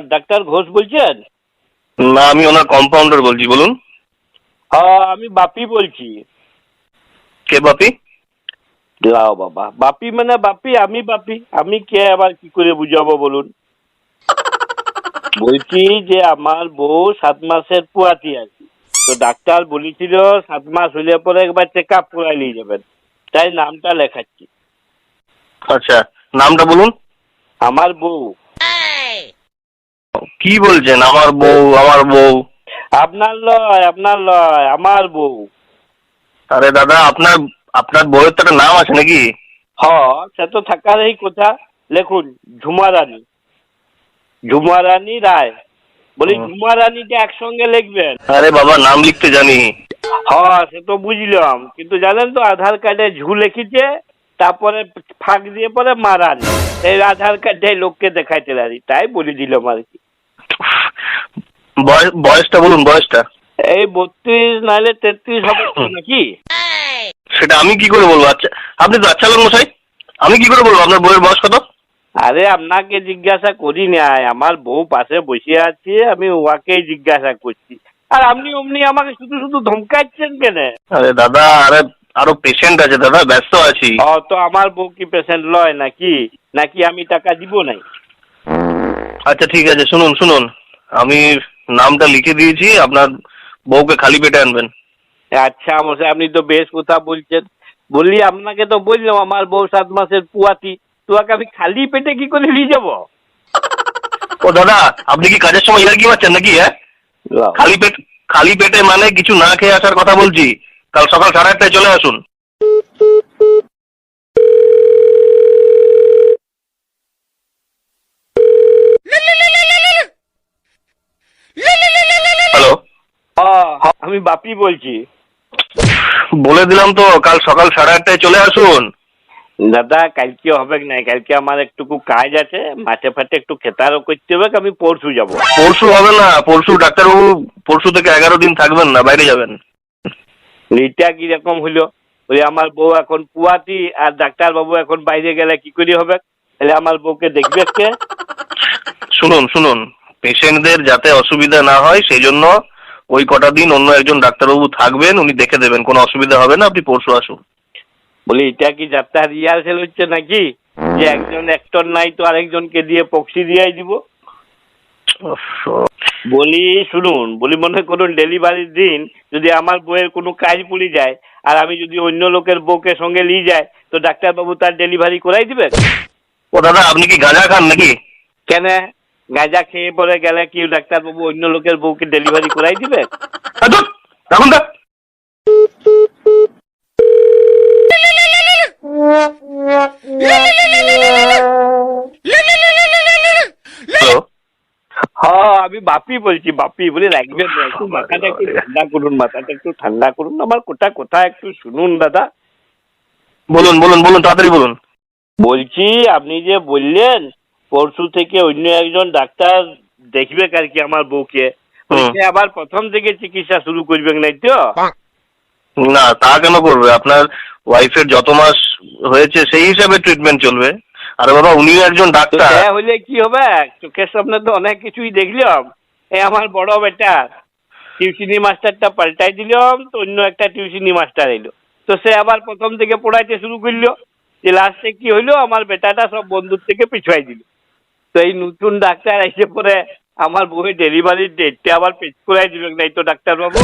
Doctor Ghosh বলছেন? না আমি ওনার কম্পাউন্ডার বলছি বলুন। হ্যাঁ আমি বাপি বলছি। কে বাপি? লাও বাবা বাপি মানে বাপি আমি বাপি। আমি কে আবার কি করে বুঝাবো বলুন? বলছি যে আমার বউ সাত মাসের পুয়াতি আছে। তো ডাক্তার বলেছিল সাত মাস হলে পরে একবার চেক আপ করাই নিয়ে যাবেন। তাই নামটা লেখাচ্ছি। আচ্ছা নামটা বলুন। আমার বউ। কি বলছেন? আমার বউ আমার বউ। আপনার লয় আপনার লয় আমার বউ। আরে দাদা আপনার আপনার বউয়ের তো একটা নাম আছে নাকি? হ সে তো থাকারই কথা। লেখুন ঝুমা রানী ঝুমা রানী রায়। বলি হুম। ঝুমা রানীটা একসঙ্গে লিখবেন? আরে বাবা নাম লিখতে জানি। হ্যাঁ সে তো বুঝলাম। কিন্তু জানেন তো আধার কার্ডে ঝু লিখেছে তারপরে ফাঁক দিয়ে পরে মারানি। এই আধার কার্ডে লোককে দেখাইতে পারি তাই বলে দিলাম আর কি। বয়সটা বলুন বয়সটা। এই বত্রিশ নাহলে তেত্রিশ হবে নাকি? সেটা আমি কি করে বলব? আচ্ছা আপনি তো আচ্ছা মশাই। আমি কি করে বলব? আপনার বউয়ের বয়স কত? আরে আপনাকে জিজ্ঞাসা করি নাই আমার বউ পাশে বসে আছে আমি ওয়াকেই জিজ্ঞাসা করছি। আর আপনি অমনি আমাকে শুধু শুধু ধমকাচ্ছেন কেন? আরে দাদা আরে আরও পেশেন্ট আছে দাদা ব্যস্ত আছি। ও তো আমার বউ কি পেশেন্ট লয় নাকি? নাকি আমি টাকা দিব নাই? আচ্ছা ঠিক আছে শুনুন শুনুন। আমি নামটা লিখে দিয়েছি আপনার বউকে খালি পেটে আনবেন। আচ্ছা মশাই আপনি তো বেশ কথা বলছেন। বললি আপনাকে তো বললাম আমার বউ সাত মাসের পুয়াতি। তোকে আমি খালি পেটে কি করে নিয়ে যাব? ও দাদা আপনি কি কাজের সময় ইয়ার্কি মারছেন নাকি হ্যাঁ? খালি পেট খালি পেটে মানে কিছু না খেয়ে আসার কথা বলছি। কাল সকাল সাড়ে আটটায় চলে আসুন। আমি বাপি বলছি। বলে দিলাম তো কাল সকাল সাড়ে আটটায় চলে আসুন। দাদা কালকে হবে না কালকে আমার একটুকু কাজ আছে মাঠে ফাটে একটু খেতারও করতে হবে আমি পরশু যাব। পরশু হবে না পরশু ডাক্তারবাবু পরশু থেকে এগারো দিন থাকবেন না বাইরে যাবেন। এইটা কীরকম হইল ওই আমার বউ এখন পুয়াতি আর ডাক্তার বাবু এখন বাইরে গেলে কি করে হবে? তাহলে আমার বউকে দেখবে কে? শুনুন শুনুন পেশেন্টদের যাতে অসুবিধা না হয় সেই জন্য ওই কটা দিন অন্য একজন ডাক্তারবাবু থাকবেন উনি দেখে দেবেন কোনো অসুবিধা হবে না আপনি পরশু আসুন। বলি এটা কি যাত্রা রিহার্সেল হচ্ছে নাকি? যে একজন অ্যাক্টর নাই তো আরেকজনকে দিয়ে পক্সি দিয়ে দিব? বলি শুনুন বলি মনে করুন ডেলিভারির দিন যদি আমার বইয়ের কোনো কাজ পড়ে যায় আর আমি যদি অন্য লোকের বউকে সঙ্গে নিয়ে যাই তো ডাক্তারবাবু তার ডেলিভারি করাই দিবে ও দাদা আপনি কি গাঁজা খান নাকি? কেন? গাঁজা খেয়ে পরে গেলে কি ডাক্তারবাবু অন্য লোকের বউকে ডেলিভারি করাই দিবে? রাখুন দা। হ্যাঁ আমি বাপি বলছি বাপি বলে রাখবেন একটু মাথাটা একটু ঠান্ডা করুন মাথাটা একটু ঠান্ডা করুন আমার কোটা কথা একটু শুনুন দাদা। বলুন বলুন বলুন তাড়াতাড়ি বলুন। বলছি আপনি যে বললেন পরশু থেকে অন্য একজন ডাক্তার দেখবে আর কি আমার বউকে। আবার প্রথম থেকে চিকিৎসা শুরু করবেন নাই তো? না তা কেন করবে? আপনার ওয়াইফের যত মাস হয়েছে সেই হিসাবে ট্রিটমেন্ট চলবে। আরে বাবা উনিও একজন ডাক্তার। সে হলে কি হবে? চোখের সামনে তো অনেক কিছুই দেখলাম। এই আমার বড় বেটা। টিউশনি মাস্টারটা পাল্টাই দিলাম তো অন্য একটা টিউশনি মাস্টার এলো। তো সে আবার প্রথম থেকে পড়াইতে শুরু করল। যে লাস্টে কি হইল? আমার বেটাটা সব বন্ধুর থেকে পিছুয়াই দিল। তো এই নতুন ডাক্তার এসে পরে আমার বউয়ের ডেলিভারির ডেটটা আবার পেচ করাই দিবেন নাই তো ডাক্তারবাবু।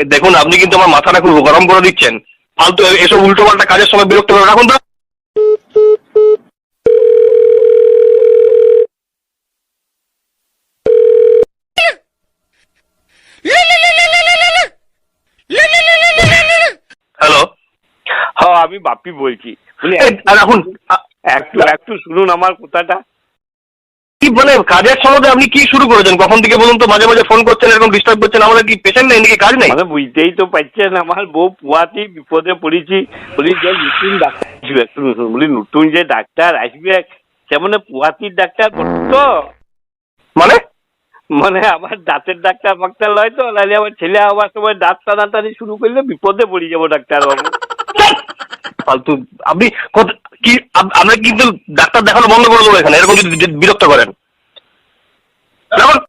এ দেখুন আপনি কিন্তু আমার মাথাটা খুব গরম করে দিচ্ছেন। ফালতু এসব উল্টো পাল্টা কাজের সময় বিরক্ত করে রাখুন তো। হ্যালো হ্যাঁ আমি বাপি বলছি। রাখুন। একটু একটু শুনুন আমার কথাটা। কি মানে কাজের সময় আপনি কি শুরু করেছেন? কখন থেকে বলুন তো মাঝে মাঝে ফোন করছেন এরকম ডিস্টার্ব করছেন আমাদের কি পেশেন্ট নেই নাকি? কাজ নেই? মানে বুঝতেই তো পারছেন আমার বউ পুয়াতি বিপদে পড়েছি। বলি যে নতুন ডাক্তার আসবে বলি নতুন যে ডাক্তার আসবে সে মানে পুয়াতির ডাক্তার তো। মানে? মানে আমার দাঁতের ডাক্তার ফাক্তার লয় তো নাহলে আমার ছেলে আবার সময় দাঁত টানাটানি শুরু করলে বিপদে পড়ে যাব ডাক্তার বাবু ফালতু আপনি কি আমরা কিন্তু ডাক্তার দেখানো বন্ধ করে দেবো এখানে এরকম যদি বিরক্ত করেন। ¿no?